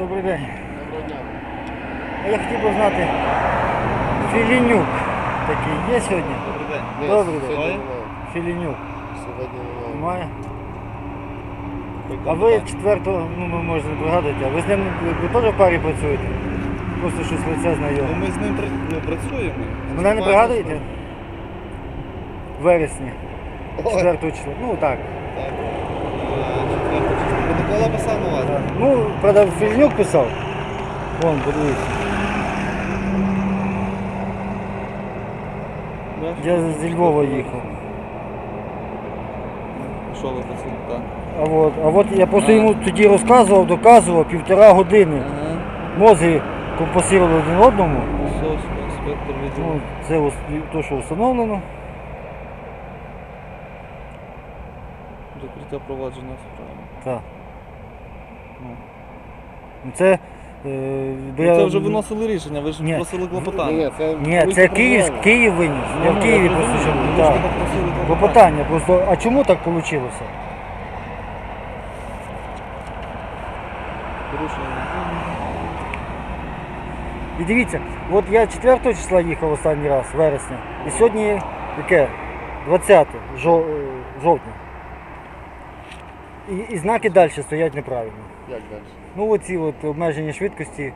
Добрий день. Доброго дня. Я хотів би знати, Філінюк такий є сьогодні? Добрий день. Добрий день. сьогодні немає. Філінюк Сьогодні немає. немає? А ви четвертого, ну ми може не пригадуєте, а ви з ним ви теж в парі працюєте? Просто щось лице Ну, знайоме. ми з ним ну, працюємо. Мене не пригадуєте? В вересні, Ой, 4 числа. Ну так. Так. Е, Четверте писав на вас? Ну, правда, Філінюк писав. Вон, подивіться. Я зі Львова їхав. Що ви працюєте? Так. А от, а от я просто йому тоді розказував, доказував півтора години. Ага. Мозги компасували один одному. Соско, інспектор відділу. Ну, це то, що встановлено. Закриття провадження справи. Так. Ну, Це, е, бо Ну, я- Це вже виносили рішення, ви ж Ні. просили клопотання. ні, це Ні, це Київ. Київ виніс. Я в Ну, Києві просто щоб. ви так. Клопотання, просто, а чому так вийшло? І дивіться, от я 4 числа їхав останній раз, вересня, і сьогодні яке? 20 жов... е, жовтня. І, і знаки далі стоять неправильно. Як далі? Ну оці от обмеження швидкості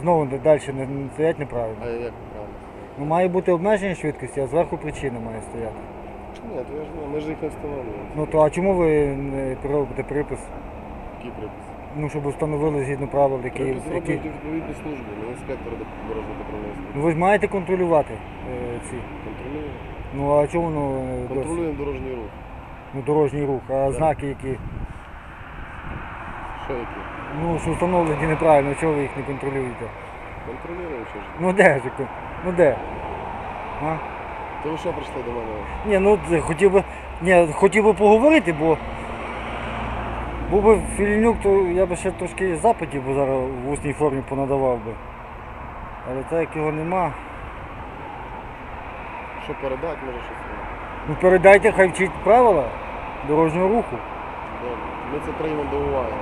знову далі не, не стоять неправильно. А як правильно? Ну має бути обмеження швидкості, а зверху причина має стояти. Ні, то я ж не, ми ж їх не встановлюємо. Ну то а чому ви не робите припис? Який припис? Ну щоб встановили згідно правил, які. Припис які... роблять відповідні служби, не інспектор дорожньо патрульної Ну ви ж маєте контролювати е, ці. Контролюємо. Ну а чому воно е, досі? Контролюємо дорожній рух. Ну, дорожній рух, а знаки які? Що які? Ну, що встановлені неправильно, чого ви їх не контролюєте? Контролюємо чи ж? Ну де ж? Ну де? А? То ви що прийшли до мене? Ні, ну це хотів би. Ні, хотів би поговорити, бо був би Філінюк, то я би ще трошки запитів би зараз в усній формі понадавав би. Але так як його нема, Що передати, може щось? ну передайте, хай вчить правила дорожнього руху. Ми це приймемо до уваги.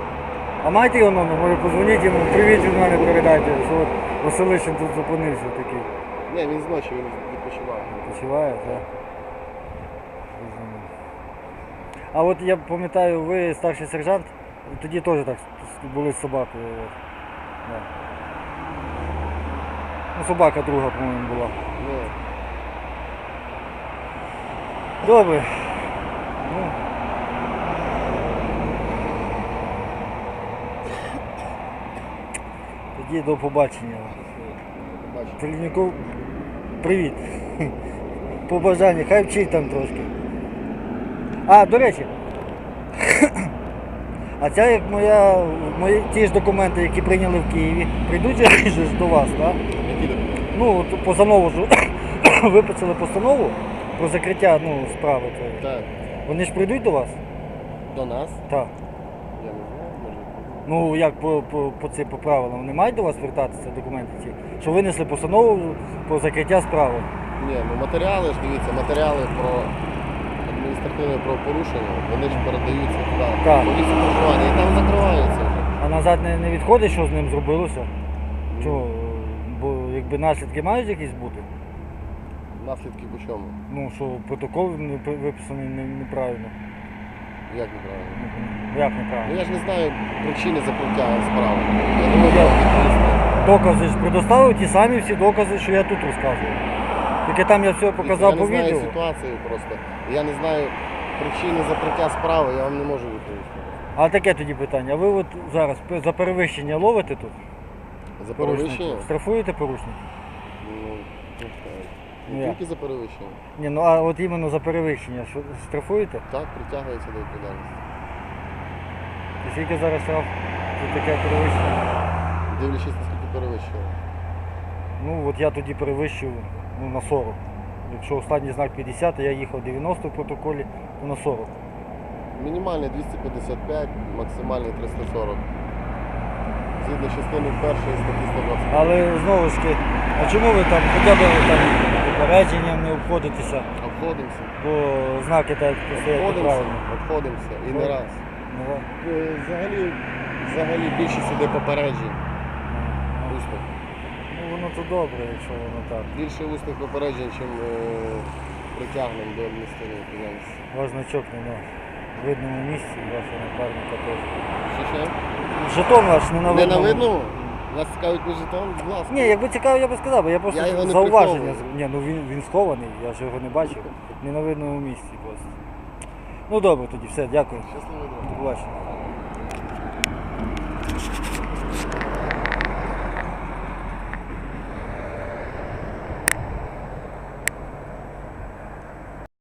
А маєте його номер? Може позвоніть йому, привіт від мене передайте, що от Василишин тут зупинився такий. Ні, він зночі, він відпочиває. Почуває, так? Розумію. А от я пам'ятаю, ви старший сержант, тоді теж так с- були з собакою. От. Да. Ну, собака друга, по-моєму, була. Ні. Добре. Ну. Тоді до побачення. Бачу. Привіт. Побажання, хай вчить там трошки. А, до речі. А ця як моя, мої ті ж документи, які прийняли в Києві, прийдуть же до вас, так? Ну, от постанову ж виписали постанову про закриття ну, справи. Так. Вони ж прийдуть до вас? До нас? Так. Я не знаю. Ну як по, по, по, це, по правилам, вони мають до вас звертатися документи ці? Що винесли постанову про закриття справи. Ні, ну матеріали ж дивіться, матеріали про адміністративне правопорушення, вони ж передаються туди. Так. по проживання, і там закриваються вже. А назад не, не відходить, що з ним зробилося? Чого? Бо якби наслідки мають якісь бути? Наслідки по чому? Ну що протокол не пи- виписаний не- неправильно. Як неправильно? Ну, Як Ну неправильно? я ж не знаю причини закриття справи. Я не можу Я- відповісти. Докази ж предоставив ті самі всі докази, що я тут розказую. Тільки там я все показав я по не знаю відео. ситуацію просто. Я не знаю причини закриття справи, я вам не можу відповісти. А таке тоді питання. А ви от зараз пе- за перевищення ловите тут? За Порушників? перевищення? Штрафуєте порушників? Ну, не знаю. Ну, як? тільки за перевищення. Ні, ну а от іменно за перевищення що, штрафуєте? Так, притягується до відповідальності. І скільки зараз штраф за таке перевищення? Дивлячись, наскільки перевищення. Ну от я тоді перевищив ну, на 40. Якщо останній знак 50, а я їхав 90 в протоколі, то на 40. Мінімальний 255, максимальний 340. Згідно частини першої статті 120. Але знову ж таки, а чому ви там хоча б там попередженням не обходитеся, Обходимося. бо знаки так стоять Обходимося, правильно. обходимося. І не раз. Ну, Е, Взагалі Взагалі більшість іде попереджень. Усних. Ну воно то добре, якщо воно так. Більше усних попереджень, чим е, притягнень до адміністративної відповідальності. Ваш значок не на видному місці, вашого напарника теж. Що ще? Жетон ваш не на Не на видному. Вас цікавить не жетон? Будь ласка. Ні, якби цікаво, я би сказав, бо я просто Я його не зауваження. приховую. Ні, ну він, він схований, я ж його не бачив. Не на видному місці просто. Ну добре тоді, все, дякую. Щасливо. До побачення.